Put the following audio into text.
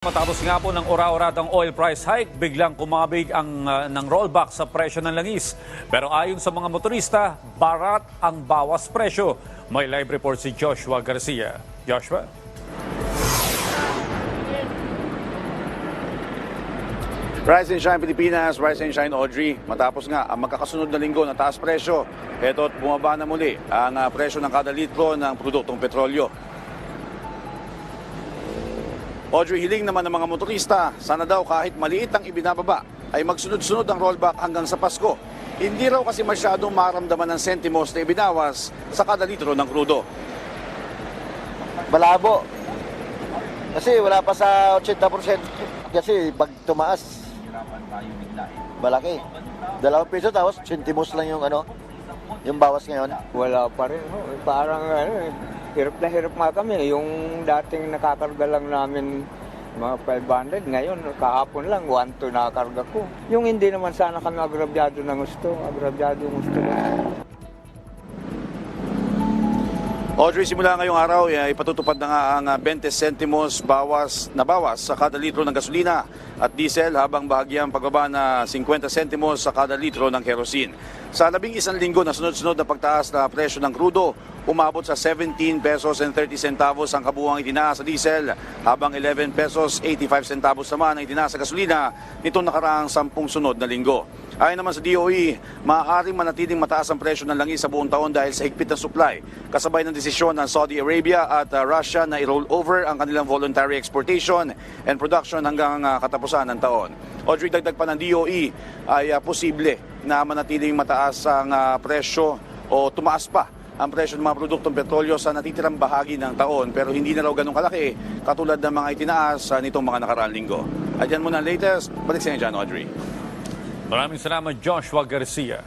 Matapos nga po ng ora-oratang oil price hike, biglang kumabig ang ah, ng rollback sa presyo ng langis. Pero ayon sa mga motorista, barat ang bawas presyo. May live report si Joshua Garcia. Joshua? Rise and Shine Pilipinas, Rise and Shine Audrey. Matapos nga ang magkakasunod na linggo na taas presyo, eto at bumaba na muli ang ah, presyo ng kada litro ng produktong petrolyo. Audrey, hiling naman ng mga motorista, sana daw kahit maliit ang ibinababa, ay magsunod-sunod ang rollback hanggang sa Pasko. Hindi raw kasi masyadong maramdaman ng sentimos na ibinawas sa kada litro ng krudo. Malabo. Kasi wala pa sa 80%. Kasi pag tumaas, malaki. Dalawang piso tapos sentimos lang yung ano, yung bawas ngayon. Wala pa rin. ho. Parang ano, eh, hirap na hirap nga kami. Yung dating nakakarga lang namin mga 500, ngayon kahapon lang 1 nakakarga ko. Yung hindi naman sana kami agrabyado ng gusto, agrabyado ng gusto. Audrey, simula ngayong araw, eh, ipatutupad na nga ang ah, 20 centimos bawas na bawas sa kada litro ng gasolina at diesel habang bahagyang pagbaba na 50 centimos sa kada litro ng kerosene. Sa labing isang linggo na sunod-sunod na pagtaas na presyo ng krudo, umabot sa 17 pesos and 30 centavos ang kabuuang itinaas sa diesel habang 11 pesos 85 centavos naman ang itinaas sa gasolina nitong nakaraang 10 sunod na linggo. Ayon naman sa DOE, maaaring manatiling mataas ang presyo ng langis sa buong taon dahil sa higpit na supply. Kasabay ng desisyon ng Saudi Arabia at uh, Russia na i-roll over ang kanilang voluntary exportation and production hanggang uh, katapusan ng taon. Audrey, dagdag pa ng DOE ay uh, posible na manatiling mataas ang presyo o tumaas pa ang presyo ng mga produktong petrolyo sa natitirang bahagi ng taon pero hindi na raw ganun kalaki katulad ng mga itinaas nitong mga nakaraang linggo. At yan muna ang latest. Balik sa inyo dyan, Audrey. Maraming salamat Joshua Garcia.